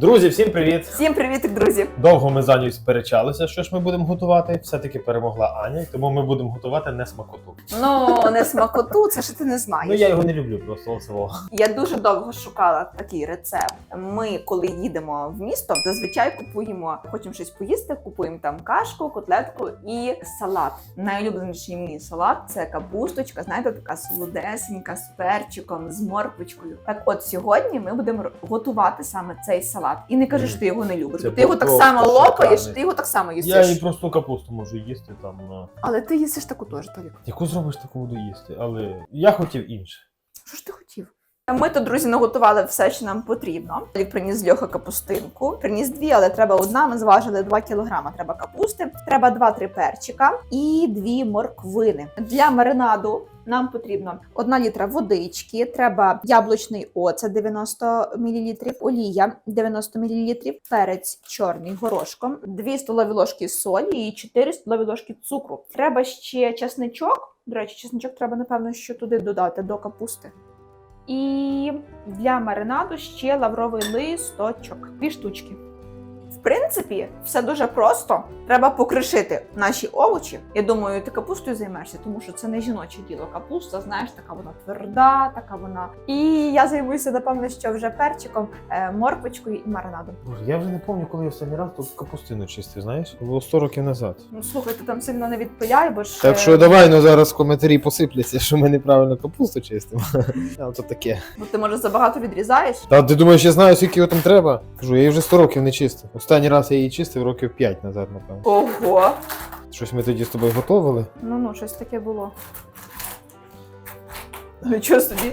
Друзі, всім привіт! Всім привіт, друзі! Довго ми за нею сперечалися, що ж ми будемо готувати. Все-таки перемогла Аня, і тому ми будемо готувати не смакоту. Ну не смакоту, це ж ти не знаєш. Ну я його не люблю просто оцево. Я дуже довго шукала такий рецепт. Ми, коли їдемо в місто, зазвичай купуємо, хочемо щось поїсти, купуємо там кашку, котлетку і салат. Найулюбленіший мій салат це капусточка, знаєте, така солодесенька з перчиком, з морквочкою. Так, от сьогодні ми будемо готувати саме цей салат. І не кажи, що ти його не любиш, Це бо ти його так просто само лопаєш, шикарний. ти його так само їсиш. Я і просто капусту можу їсти там. на- Але ти їсиш таку теж, Толік. Яку зробиш, таку буду їсти. Але я хотів інше. Що ж ти хотів? Ми тут, друзі, наготували все, що нам потрібно. Лік приніс Льоха капустинку. Приніс дві, але треба одна. Ми зважили 2 кілограма. Треба капусти, треба 2-3 перчика і дві морквини. Для маринаду нам потрібно 1 літра водички, треба яблучний оцет 90 мл, олія 90 мл, перець чорний горошком, 2 столові ложки солі і 4 столові ложки цукру. Треба ще чесничок. До речі, чесничок треба, напевно, що туди додати до капусти. І для маринаду ще лавровий листочок. Дві штучки. Принципі, все дуже просто. Треба покришити наші овочі. Я думаю, ти капустою займешся, тому що це не жіноче діло. Капуста, знаєш, така вона тверда, така вона. І я займуся, напевно, що вже перчиком, е, морквочкою і маринадом. Боже, я вже не пам'ятаю, коли я останній раз тут капустину чистив, знаєш? Це було 100 років назад. Ну слухай, ти там сильно не відпиляй, бо ж. Так е, що давай ну зараз коментарі посипляться, що ми неправильно капусту чистимо. А то таке. бо ти може забагато відрізаєш. Та ти думаєш, я знаю, скільки його там треба? Кажу, я її вже 100 років не чистив. Останній раз я її чистив років 5 назад, напевно. Ого! Щось ми тоді з тобою готували. Ну ну, щось таке було. Нічого собі.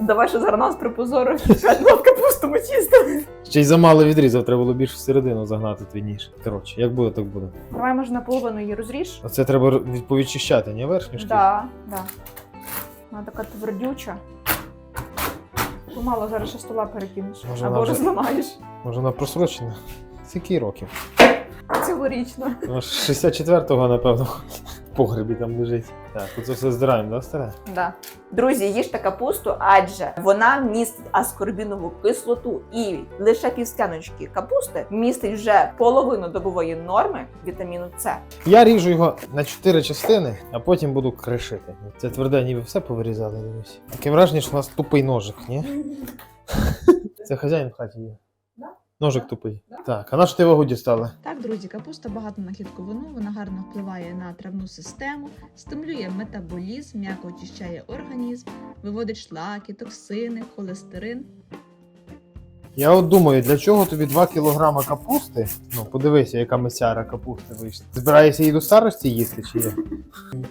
Давай ще зараз нас припозорив. в капусту ми чистили. Ще й замало відрізав, треба було більше всередину загнати твій ніж. Коротше, як буде, так буде. Давай, може, наполовину її розріж. Оце треба р- повідчищати, не верхню шкіру? Да, да. Вона така твердюча. Помало зараз ще стола перекинеш. Може, Або вже- розламаєш. Може вона просрочена? Скільки років? Цьогорічно. Ну, 64-го, напевно, в погребі там лежить. Так, оце все здираємо, да, старе? Да. Друзі, їжте капусту, адже вона містить аскорбінову кислоту і лише півстяночки капусти містить вже половину добової норми вітаміну С. Я ріжу його на 4 частини, а потім буду кришити. Це тверде, ніби все повирізали, дивись. Таке враження, що у нас тупий ножик, ні? Це хазяїн в хаті є. Ножик тупий. Так, а на що ти вагу дістала? Так, друзі, капуста багата на клітковину, вона гарно впливає на травну систему, стимулює метаболізм, м'яко очищає організм, виводить шлаки, токсини, холестерин. Я от думаю, для чого тобі 2 кілограма капусти? Ну, подивися, яка месяра капусти вийшла. Збираєшся її до старості їсти чи є?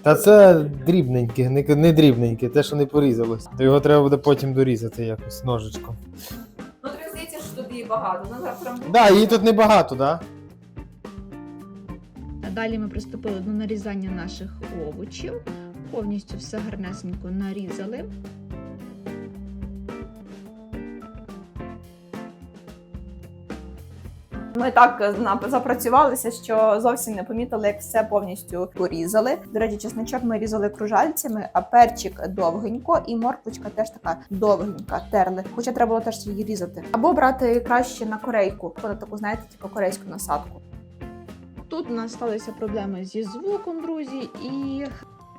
Та це дрібненьке, не, не дрібненьке, те, що не порізалось. То його треба буде потім дорізати якось ножичком. Тобі багато. Ну завтра ми- Так, да, її тут небагато, так? А далі ми приступили до нарізання наших овочів. Повністю все гарнесенько нарізали. Ми так е, запрацювалися, що зовсім не помітили, як все повністю порізали. До речі, чесничок ми різали кружальцями, а перчик довгенько, і морквочка теж така довгенька, терли. Хоча треба було теж її різати. Або брати краще на корейку, на таку, знаєте, типу корейську насадку. Тут у нас сталися проблеми зі звуком, друзі, і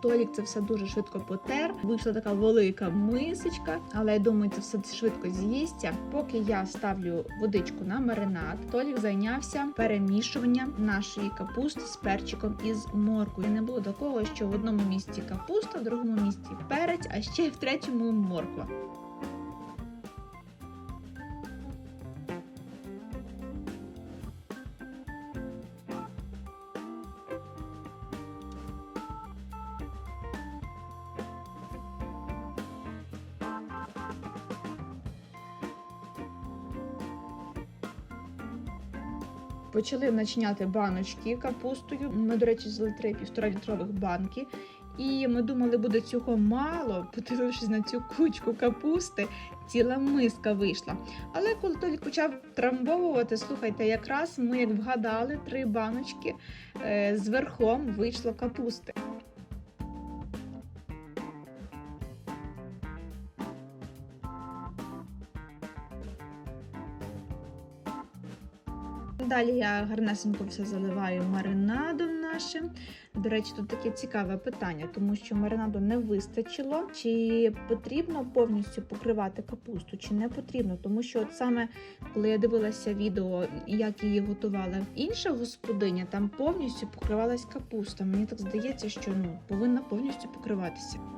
Толік це все дуже швидко потер. Вийшла така велика мисочка, але я думаю, це все швидко з'їсться. Поки я ставлю водичку на маринад, Толік зайнявся перемішуванням нашої капусти з перчиком і з морквою. Не було такого, що в одному місці капуста, в другому місці перець, а ще й в третьому морква. Почали начиняти баночки капустою. Ми, до речі, взяли три півтора літрових банки. І ми думали, буде цього мало, подивившись на цю кучку капусти, ціла миска вийшла. Але коли Толік почав трамбовувати, слухайте, якраз ми як вгадали три баночки е, з верхом вийшло капусти. Далі я гарнесенько все заливаю маринадом нашим. До речі, тут таке цікаве питання, тому що маринаду не вистачило. Чи потрібно повністю покривати капусту, чи не потрібно? Тому що от саме коли я дивилася відео, як її готувала інша господиня, там повністю покривалась капуста. Мені так здається, що ну повинна повністю покриватися.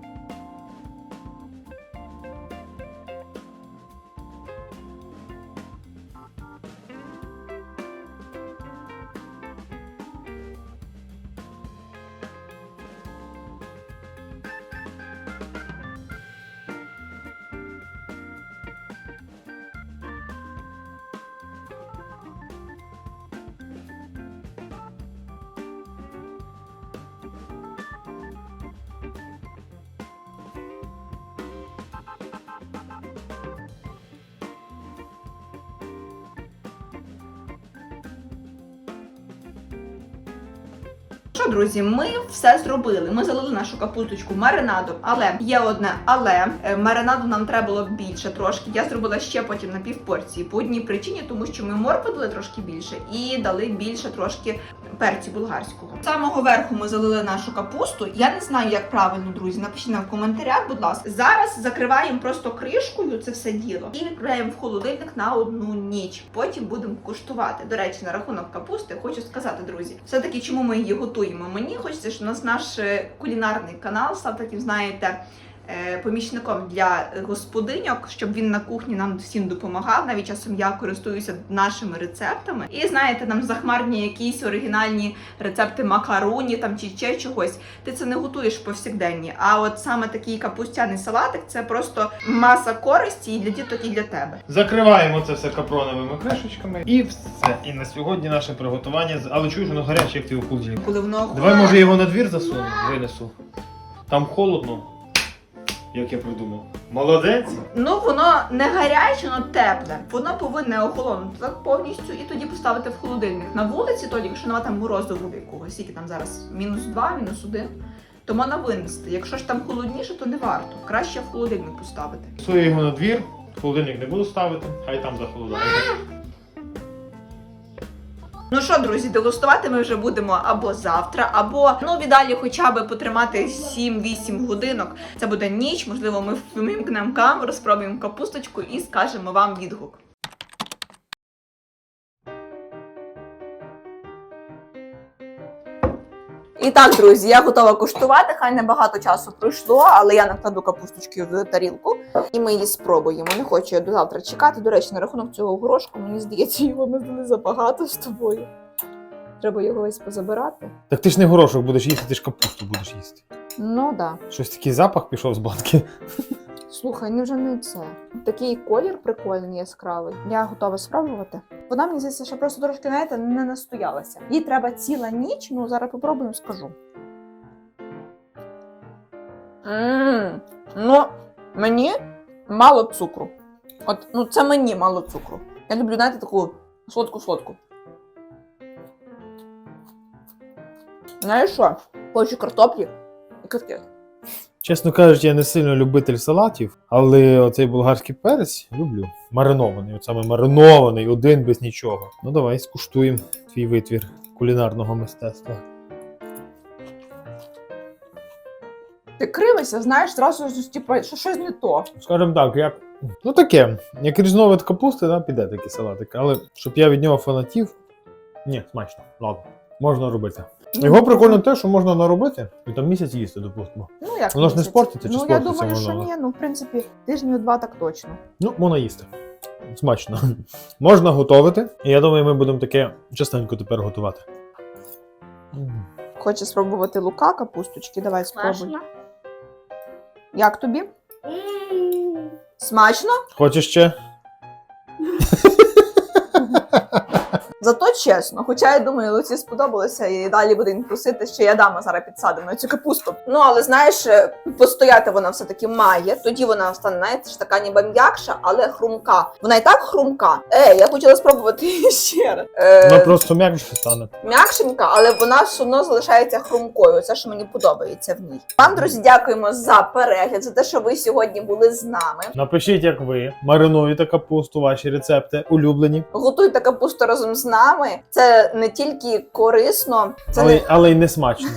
Що, друзі, ми все зробили. Ми залили нашу капусточку маринадом, але є одне але Е, маринаду нам треба було більше трошки. Я зробила ще потім на півпорції по одній причині, тому що ми моркви дали трошки більше і дали більше трошки перцю болгарського. З самого верху ми залили нашу капусту. Я не знаю, як правильно, друзі. Напишіть нам в коментарях, будь ласка. Зараз закриваємо просто кришкою це все діло і відправляємо в холодильник на одну ніч. Потім будемо куштувати. До речі, на рахунок капусти хочу сказати, друзі, все таки, чому ми її готуємо. Мені хочеться, щоб у нас наш е, кулінарний канал став таким, знаєте. Е, Помічником для господиньок, щоб він на кухні нам всім допомагав. Навіть часом я користуюся нашими рецептами. І знаєте, нам захмарні якісь оригінальні рецепти макароні там чи ще чогось. Ти це не готуєш повсякденні. А от саме такий капустяний салатик це просто маса користі і для діток, і для тебе. Закриваємо це все капроновими кришечками. І все. І на сьогодні наше приготування. Але чуєш, воно гаряче, як ти у холодильник. Коли воно Давай, може, його на двір засуну, винесу. Там холодно, як я придумав. Молодець. Ну, воно не гаряче, воно тепле. Воно повинне охолонути так повністю і тоді поставити в холодильник. На вулиці, тоді, якщо нема там морозу якогось, скільки там зараз мінус 2, мінус 1, то можна винести. Якщо ж там холодніше, то не варто. Краще в холодильник поставити. Сую його на двір, в холодильник не буду ставити, хай там захолодає. Ну що, друзі, дегустувати ми вже будемо або завтра, або ну віддалі хоча б потримати 7-8 годинок. Це буде ніч. Можливо, ми вмімкнемо камеру, спробуємо капусточку і скажемо вам відгук. І так, друзі, я готова куштувати. Хай небагато часу пройшло, але я накладу капусточки в тарілку і ми її спробуємо. Не хочу я до завтра чекати. До речі, на рахунок цього горошку, мені здається, його ми дали забагато з тобою. Треба його весь позабирати. Так ти ж не горошок будеш їсти, ти ж капусту будеш їсти. Ну да. Щось такий запах пішов з банки. Слухай, невже не це? Такий колір прикольний, яскравий. Я готова спробувати. Вона мені здається, що просто трошки, знаєте, не настоялася. Їй треба ціла ніч, ну зараз попробуємо, скажу. Ммм, ну, мені мало цукру. От, ну це мені мало цукру. Я люблю, знаєте, таку солодку-солодку. Знаєш що? Хочу картоплі і котлет. Чесно кажучи, я не сильно любитель салатів, але оцей болгарський перець люблю. Маринований, от саме маринований, один без нічого. Ну давай скуштуємо твій витвір кулінарного мистецтва. Ти кривишся, знаєш, зразу ж, типу, що щось не то. Скажем так, як. Ну таке, як різновид капусти, да, піде такий салатик. Але щоб я від нього фанатів. Ні, смачно. Ладно, можна робити. Його прикольно те, що можна наробити і там місяць їсти, допустимо. Ну, як Воно ж не місяць? спортиться чи Ну, я спортиться думаю, що воно? ні, ну, в принципі, тижнів два так точно. Ну, можна їсти. Смачно. можна готувати. І я думаю, ми будемо таке частенько тепер готувати. М. Хочеш спробувати лука капусточки? Давай спробуй. Як тобі? Смачно? Хочеш ще? Чесно, хоча я думаю, Луці сподобалося і далі буде він просити, що я дама зараз підсадимо на цю капусту. Ну але знаєш, е, постояти вона все таки має. Тоді вона стане знаєте, ж така ніби м'якша, але хрумка. Вона і так хрумка. Е, я хотіла спробувати її ще раз. Е, Вона просто м'якше стане. м'якшенька, але вона все одно залишається хрумкою. Це що мені подобається в ній. Вам, друзі, дякуємо за перегляд, за те, що ви сьогодні були з нами. Напишіть, як ви маринуєте капусту, ваші рецепти улюблені. Готуйте капусту разом з нами. Кілограми. Це не тільки корисно, це Але, не, але й не смачно.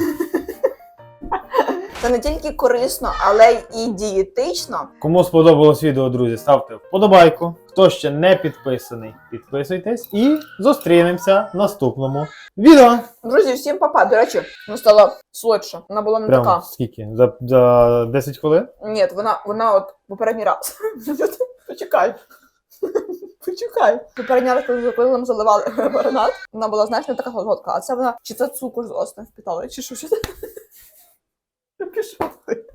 це не тільки корисно, але й дієтично. Кому сподобалось відео, друзі, ставте вподобайку. Хто ще не підписаний, підписуйтесь і зустрінемося в наступному відео. Друзі, всім папа. До речі, вона стала солодша. Вона була не Прямо така. скільки? За, за 10 хвилин? Ні, вона, вона от попередній раз. Почекай. Почекай. Попередня раз, коли коли заливали маринад, вона була, знаєш, не така солодка, а це вона чи це цукор з осним впитала, чи що? що? Пішов ти.